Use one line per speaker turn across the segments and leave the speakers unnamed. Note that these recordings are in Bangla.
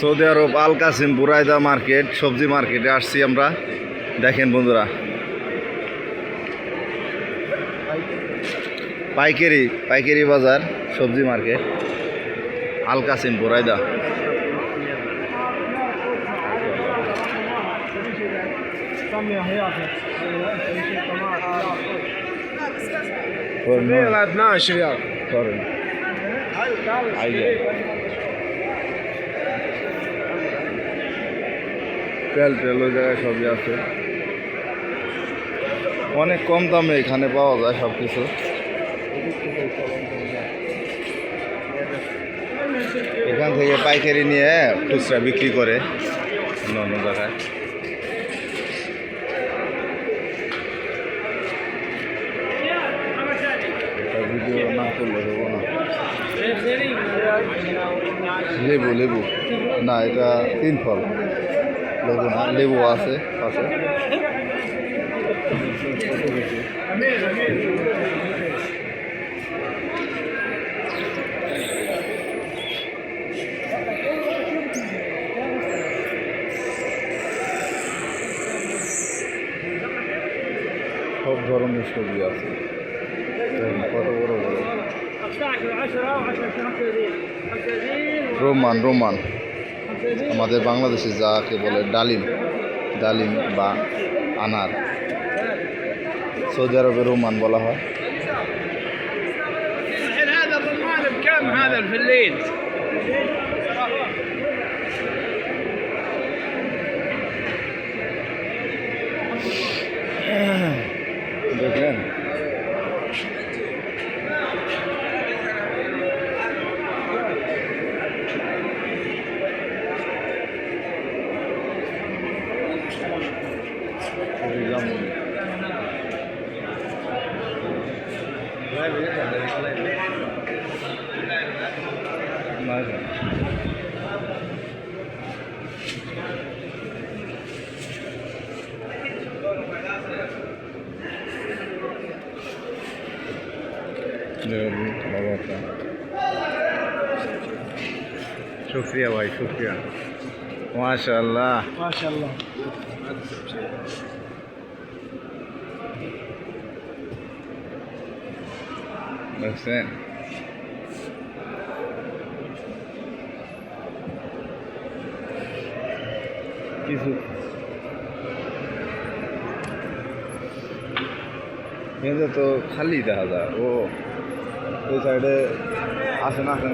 Saudi Arab Al Qassim Buraidah market সবজি মার্কেটে আসছি আমরা দেখেন বন্ধুরা পাইকারি পাইকারি বাজার সবজি মার্কেট আল কাসিম বুরাইদা
لا 12 ريال
তেল তেল ওই জায়গায় সবই আছে। অনেক কম দামে এখানে পাওয়া যায় সব কিছু এখান থেকে পাইকারি নিয়ে খুচরা বিক্রি করে অন্য অন্য জায়গায়। না না। লেবু লেবু। না, এটা তিন ফল। লেবু না লেবু আছে পাশে সব ধরনের সবজি আছে কত বড় বড় রোমান রোমান আমাদের বাংলাদেশে যাকে বলে ডালিম ডালিম বা আনার সৌদি আরবে রোমান বলা হয়
الحين هذا الرمان بكم هذا الفلين
দেখলেন শুক্রিয়া ভাই শুক্রিয়া মাশাল্লাহ
ما
দেখছেন কিছু এতে তো খালি দেখা যায়। ও ওই সাইডে আসেন আসেন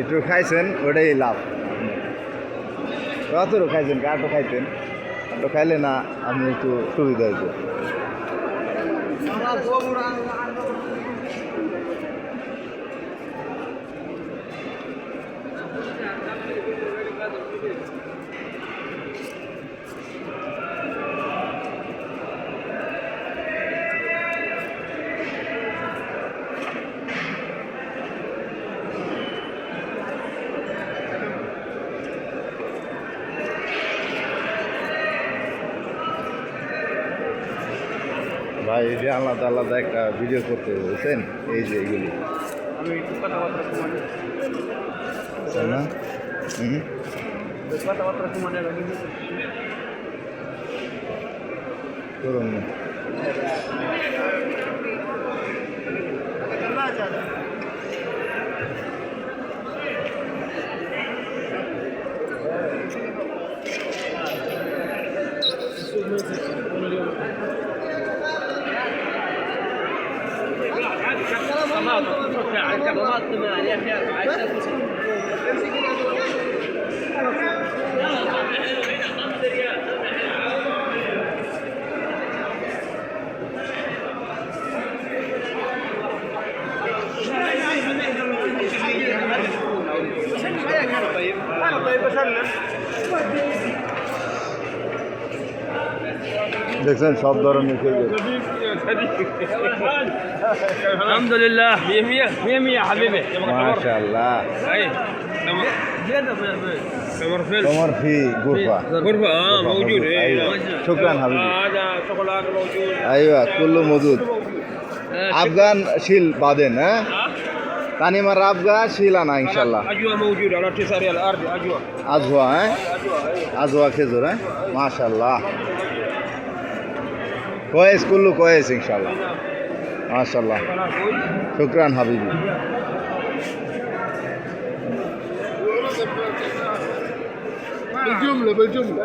একটু খাইছেন, ওটাই লাভ। কতটুকু খাইছেন কাটো খাইতেন। কাটো খাইলে না আপনি একটু সুবিধা হইতো। ভাই এই যে আলাদা আলাদা একটা ভিডিও করতে বলছেন এই যে এগুলি। না? হুম। করুন না।
الثمان يا اخي
10 طيب انا طيب
اسلم Deksen şapların ne kadar. আলহামদুলিল্লাহ। হাবিবে।
মাশাআল্লাহ। কমর ফি গুরফা
গুরফা মৌজুদ শুকরান হাবিব।
আইবা কুল্লু মজুদ। আফগান শিল বাদেন হ্যাঁ? তানিমা রাবগা শিলানা ইনশাল্লাহ আজওয়া হ্যাঁ? আজওয়া খেজুর হ্যাঁ? মাশাল্লাহ কয়েস কুল্লু কয়েস ইনশাল্লাহ মাশাল্লাহ
خلاص كويس
শুক্রান হাবিবি
بالجملة بالجملة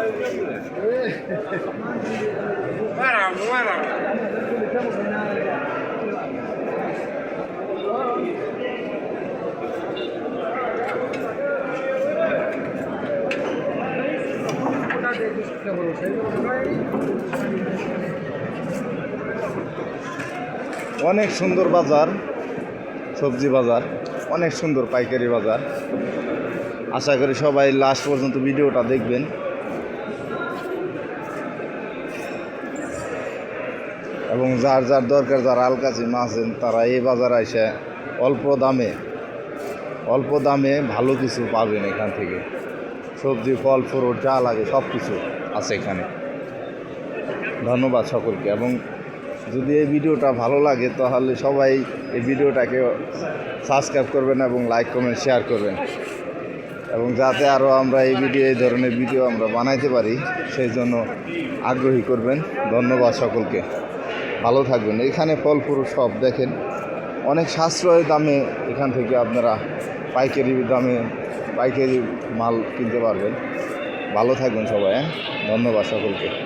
অনেক সুন্দর বাজার, সবজি বাজার, অনেক সুন্দর পাইকারি বাজার। আশা করি সবাই লাস্ট পর্যন্ত ভিডিওটা দেখবেন। এবং যার যার দরকার, যারা আলকাছি মাছেন তারা এই বাজারে এসে অল্প দামে অল্প দামে ভালো কিছু পাবেন এখান থেকে। সবজি, ফল, ফ্রুট, যা লাগে সব কিছু আছে এখানে। ধন্যবাদ সকলকে এবং যদি এই ভিডিওটা ভালো লাগে, তাহলে সবাই এই ভিডিওটাকে সাবস্ক্রাইব করবেন এবং লাইক কমেন্ট শেয়ার করবেন। এবং যাতে আরও আমরা এই ভিডিও এই ধরনের ভিডিও আমরা বানাইতে পারি, সেই জন্য আগ্রহী করবেন। ধন্যবাদ সকলকে। ভালো থাকবেন। এখানে ফল সব দেখেন। অনেক সাশ্রয় দামে এখান থেকে আপনারা পাইকারি দামে পাইকারি মাল কিনতে পারবেন। ভালো থাকবেন সবাই হ্যাঁ? ধন্যবাদ সকলকে।